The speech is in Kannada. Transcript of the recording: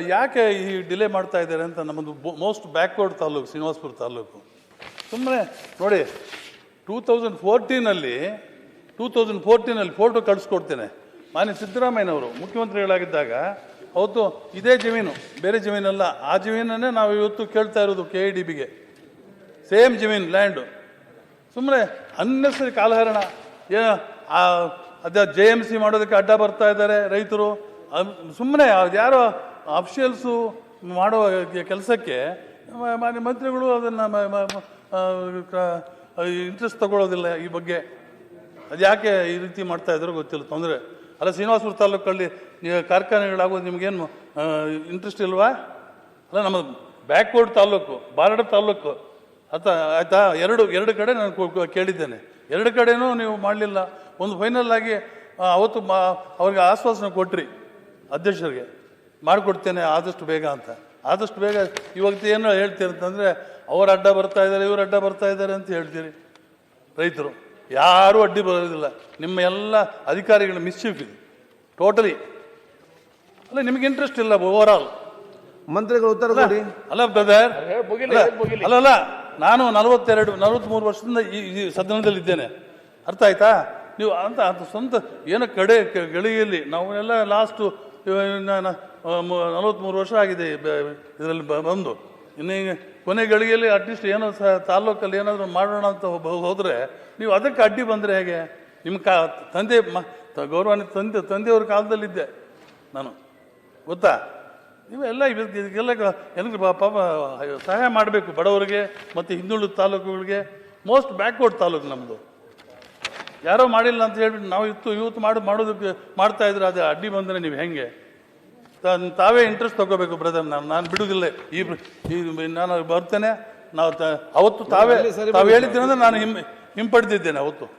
ಯಾಕೆ ಈ ಡಿಲೇ ಮಾಡ್ತಾ ಇದ್ದಾರೆ ಅಂತ ನಮ್ಮದು ಮೋಸ್ಟ್ ಬ್ಯಾಕ್ವರ್ಡ್ ತಾಲೂಕು ಶ್ರೀನಿವಾಸ್ಪುರ ತಾಲೂಕು ಸುಮ್ಮನೆ ನೋಡಿ ಟೂ ತೌಸಂಡ್ ಫೋರ್ಟೀನಲ್ಲಿ ಟೂ ತೌಸಂಡ್ ಫೋರ್ಟೀನಲ್ಲಿ ಫೋಟೋ ಕಳಿಸ್ಕೊಡ್ತೇನೆ. ಮಾನ್ಯ ಸಿದ್ದರಾಮಯ್ಯನವರು ಮುಖ್ಯಮಂತ್ರಿಗಳಾಗಿದ್ದಾಗ ಅವತ್ತು ಇದೇ ಜಮೀನು, ಬೇರೆ ಜಮೀನಲ್ಲ, ಆ ಜಮೀನನ್ನೇ ನಾವು ಇವತ್ತು ಕೇಳ್ತಾ ಇರೋದು ಕೆ ಇ ಡಿ ಬಿಗೆ ಸೇಮ್ ಜಮೀನು ಲ್ಯಾಂಡು ಸುಮ್ಮನೆ ಅನ್ನೆಸರಿ ಕಾಲಹರಣ. ಏ ಅದೇ ಜೆ ಎಂ ಸಿ ಮಾಡೋದಕ್ಕೆ ಅಡ್ಡ ಬರ್ತಾ ಇದ್ದಾರೆ ರೈತರು. ಸುಮ್ಮನೆ ಯಾರೋ ಅಫಿಷಿಯಲ್ಸು ಮಾಡೋ ಕೆಲಸಕ್ಕೆ ಮಾನ್ಯ ಮಂತ್ರಿಗಳು ಅದನ್ನು ಇಂಟ್ರೆಸ್ಟ್ ತಗೊಳ್ಳೋದಿಲ್ಲ ಈ ಬಗ್ಗೆ. ಅದು ಯಾಕೆ ಈ ರೀತಿ ಮಾಡ್ತಾ ಇದ್ರು ಗೊತ್ತಿಲ್ಲ. ತೊಂದರೆ. ಅಲ್ಲ, ಶ್ರೀನಿವಾಸಪುರ ತಾಲೂಕಲ್ಲಿ ಕಾರ್ಖಾನೆಗಳಾಗೋದು ನಿಮಗೇನು ಇಂಟ್ರೆಸ್ಟ್ ಇಲ್ವಾ? ಅಲ್ಲ, ನಮ್ಮ ಬ್ಯಾಕ್ವರ್ಡ್ ತಾಲೂಕು ಬಾರಡ ತಾಲೂಕು. ಆತ ಆಯಿತಾ? ಎರಡು ಎರಡು ಕಡೆ ನಾನು ಕೇಳಿದ್ದೇನೆ. ಎರಡು ಕಡೆನೂ ನೀವು ಮಾಡಲಿಲ್ಲ. ಒಂದು ಫೈನಲ್ ಆಗಿ ಅವತ್ತು ಮಾ ಅವ್ರಿಗೆ ಆಶ್ವಾಸನೆ ಕೊಟ್ರಿ, ಅಧ್ಯಕ್ಷರಿಗೆ. ಮಾಡಿಕೊಡ್ತೇನೆ ಆದಷ್ಟು ಬೇಗ ಅಂತ. ಆದಷ್ಟು ಬೇಗ ಇವಾಗ ಏನು ಹೇಳ್ತೀರಿ ಅಂತಂದರೆ ಅವ್ರು ಅಡ್ಡ ಬರ್ತಾ ಇದ್ದಾರೆ ಇವ್ರು ಅಡ್ಡ ಬರ್ತಾ ಇದ್ದಾರೆ ಅಂತ ಹೇಳ್ತೀರಿ ರೈತರು. ಯಾರೂ ಅಡ್ಡಿ ಬರೋದಿಲ್ಲ. ನಿಮ್ಮ ಎಲ್ಲ ಅಧಿಕಾರಿಗಳ ಮಿಸ್ಚೀಫ್ ಇದೆ. ಟೋಟಲಿ ಅಲ್ಲ ನಿಮಗೆ ಇಂಟ್ರೆಸ್ಟ್ ಇಲ್ಲ ಓವರ್ ಆಲ್ ಮಂತ್ರಿಗಳು ಉತ್ತರ ಕೊಡಿ. ಅಲ್ಲ ಬ್ರದರ್ ಅಲ್ಲ ಅಲ್ಲ ನಾನು ನಲವತ್ತೆರಡು ನಲವತ್ತ್ಮೂರು ವರ್ಷದಿಂದ ಈ ಈ ಸದನದಲ್ಲಿ ಇದ್ದೇನೆ. ಅರ್ಥ ಆಯ್ತಾ? ನೀವು ಅಂತ ಅಂತ ಸ್ವಂತ ಏನೋ ಕಡೆ ಗಳಿಗೆಯಲ್ಲಿ ಗಳಿಗೆಯಲ್ಲಿ ನಾವೆಲ್ಲ ಲಾಸ್ಟು ನಲವತ್ತ್ಮೂರು ವರ್ಷ ಆಗಿದೆ ಇದರಲ್ಲಿ ಬಂದು. ಇನ್ನು ಈಗ ಕೊನೆ ಗಳಿಗೆಯಲ್ಲಿ ಅಟ್ಲೀಸ್ಟ್ ಏನೋ ಸಹ ತಾಲ್ಲೂಕಲ್ಲಿ ಏನಾದರೂ ಮಾಡೋಣ ಅಂತ ಹೋದರೆ ನೀವು ಅದಕ್ಕೆ ಅಡ್ಡಿ ಬಂದರೆ ಹೇಗೆ? ನಿಮ್ಮ ಕಾ ತಂದೆ ಮ ಗೌರವಾನ್ವಿತ ತಂದೆ, ತಂದೆಯವ್ರ ಕಾಲದಲ್ಲಿದ್ದೆ ನಾನು. ಗೊತ್ತಾ? ಇವೆಲ್ಲ ಇವ್- ಇದಕ್ಕೆಲ್ಲ ಏನಕ್ಕೆ ಪಾಪ ಸಹಾಯ ಮಾಡಬೇಕು ಬಡವರಿಗೆ ಮತ್ತು ಹಿಂದುಳಿದ ತಾಲೂಕುಗಳಿಗೆ ಮೋಸ್ಟ್ ಬ್ಯಾಕ್ವರ್ಡ್ ತಾಲೂಕು ನಮ್ಮದು ಯಾರೋ ಮಾಡಿಲ್ಲ ಅಂತ ಹೇಳ್ಬಿಟ್ಟು ನಾವು ಇತ್ತು ಇವತ್ತು ಮಾಡಿ ಮಾಡೋದಕ್ಕೆ ಮಾಡ್ತಾ ಇದ್ರೆ ಅದು ಅಡ್ಡಿ ಬಂದರೆ ನೀವು ಹೆಂಗೆ? ತಾವೇ ಇಂಟ್ರೆಸ್ಟ್ ತಗೋಬೇಕು ಬ್ರದರ್ ನಾನು ನಾನು ಬಿಡುವುದಿಲ್ಲ ಈ ನಾನು ಬರ್ತೇನೆ. ನಾವು ತ- ಅವತ್ತು ತಾವೇ ತಾವು ಹೇಳಿದ್ದೇನೆ ನಾನು ಹಿಂ ಹಿಂಪಡೆದಿದ್ದೇನೆ ಅವತ್ತು.